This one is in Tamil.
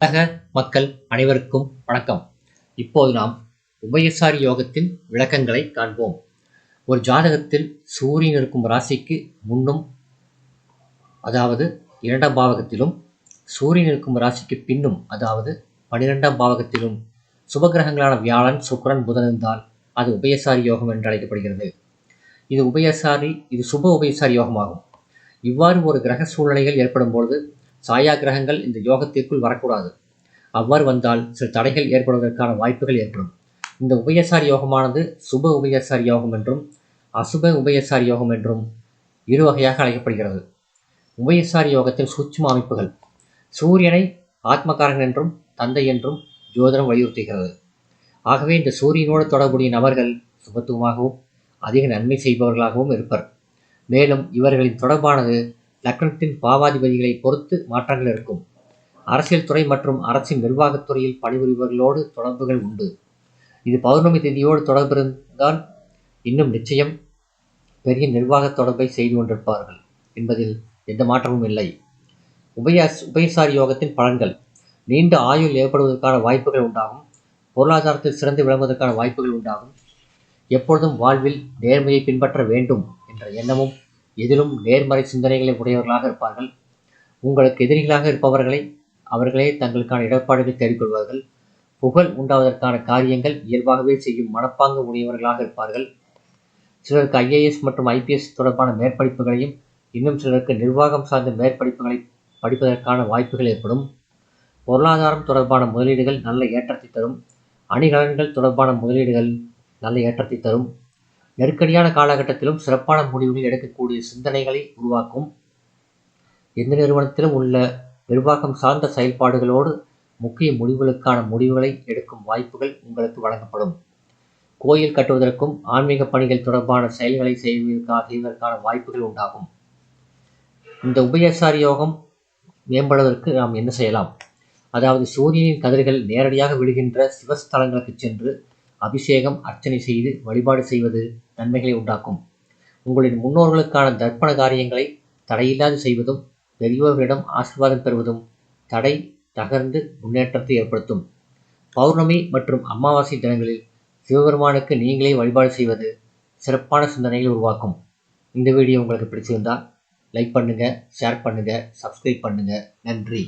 உலக மக்கள் அனைவருக்கும் வணக்கம். இப்போது நாம் உபயசாரி யோகத்தின் விளக்கங்களை காண்போம். ஒரு ஜாதகத்தில் சூரியன் இருக்கும் ராசிக்கு முன்னும் அதாவது இரண்டாம் பாவகத்திலும் சூரியன் இருக்கும் ராசிக்கு பின்னும் அதாவது பனிரெண்டாம் பாவகத்திலும் சுபகிரகங்களான வியாழன் சுக்கரன் புதன் இருந்தால் அது உபயசாரி யோகம் என்று அழைக்கப்படுகிறது. இது உபயசாரி இது சுப உபயசாரி யோகமாகும். இவ்வாறு ஒரு கிரக சூழ்நிலைகள் ஏற்படும் பொழுது சாயா கிரகங்கள் இந்த யோகத்திற்குள் வரக்கூடாது. அவ்வாறு வந்தால் சில தடைகள் ஏற்படுவதற்கான வாய்ப்புகள் ஏற்படும். இந்த உபயசாரி யோகமானது சுப உபயசாரி யோகம் என்றும் அசுப உபயசாரி யோகம் என்றும் இரு வகையாக அழைக்கப்படுகிறது. உபயசாரி யோகத்தின் சூட்சும அமைப்புகள். சூரியனை ஆத்மகாரன் என்றும் தந்தை என்றும் ஜோதிடம் வலியுறுத்துகிறது. ஆகவே இந்த சூரியனோடு தொடர்புடைய நபர்கள் சுபத்துவமாகவும் அதிக நன்மை செய்பவர்களாகவும் இருப்பர். மேலும் இவர்களின் தொடர்பானது லக்னத்தின் பாவாதிபதிகளை பொறுத்து மாற்றங்கள் இருக்கும். அரசியல் துறை மற்றும் அரசின் நிர்வாகத்துறையில் பணிபுரிபவர்களோடு தொடர்புகள் உண்டு. இது பௌர்ணமி திதியோடு தொடர்பிருந்தால் இன்னும் நிச்சயம் பெரிய நிர்வாக தொடர்பை செய்து கொண்டிருப்பார்கள் என்பதில் எந்த மாற்றமும் இல்லை. உபய உபயசாரி யோகத்தின் பலன்கள். நீண்ட ஆயுள் ஏற்படுவதற்கான வாய்ப்புகள் உண்டாகும். பொருளாதாரத்தில் சிறந்து விளங்குவதற்கான வாய்ப்புகள் உண்டாகும். எப்பொழுதும் வாழ்வில் நேர்மையை பின்பற்ற வேண்டும் என்ற எண்ணமும் எதிலும் நேர்மறை சிந்தனைகளை உடையவர்களாக இருப்பார்கள். உங்களுக்கு எதிரிகளாக இருப்பவர்களை அவர்களே தங்களுக்கான இடர்பாடுகளை தேடிக்கொள்வார்கள். புகழ் உண்டாவதற்கான காரியங்கள் இயல்பாகவே செய்யும் மனப்பாங்கு உடையவர்களாக இருப்பார்கள். சிலருக்கு ஐஏஎஸ் மற்றும் ஐபிஎஸ் தொடர்பான மேற்படிப்புகளையும் இன்னும் சிலருக்கு நிர்வாகம் சார்ந்த மேற்படிப்புகளை படிப்பதற்கான வாய்ப்புகள் ஏற்படும். பொருளாதாரம் தொடர்பான முதலீடுகள் நல்ல ஏற்றத்தை தரும். அணிகலன்கள் தொடர்பான முதலீடுகள் நல்ல ஏற்றத்தை தரும். நெருக்கடியான காலகட்டத்திலும் சிறப்பான முடிவுகள் எடுக்கக்கூடிய சிந்தனைகளை உருவாக்கும். எந்த நிறுவனத்திலும் உள்ள நிர்வாகம் சார்ந்த செயல்பாடுகளோடு முக்கிய முடிவுகளுக்கான முடிவுகளை எடுக்கும் வாய்ப்புகள் உங்களுக்கு வழங்கப்படும். கோயில் கட்டுவதற்கும் ஆன்மீக பணிகள் தொடர்பான செயல்களை செய்வதற்காக செய்வதற்கான வாய்ப்புகள் உண்டாகும். இந்த உபயசாரி யோகம் மேம்படுவதற்கு நாம் என்ன செய்யலாம்? அதாவது சூரியனின் கதிர்கள் நேரடியாக விழுகின்ற சிவஸ்தலங்களுக்கு சென்று அபிஷேகம் அர்ச்சனை செய்து வழிபாடு செய்வது நன்மைகளை உண்டாக்கும். உங்களின் முன்னோர்களுக்கான தர்ப்பண காரியங்களை தடையில்லாது செய்வதும் பெரியவர்களிடம் ஆசீர்வாதம் பெறுவதும் தடை தகர்ந்து முன்னேற்றத்தை ஏற்படுத்தும். பௌர்ணமி மற்றும் அமாவாசை தினங்களில் சிவபெருமானுக்கு நீங்களே வழிபாடு செய்வது சிறப்பான சிந்தனைகளை உருவாக்கும். இந்த வீடியோ உங்களுக்கு பிடிச்சிருந்தால் லைக் பண்ணுங்கள் ஷேர் பண்ணுங்கள் சப்ஸ்கிரைப் பண்ணுங்கள் நன்றி.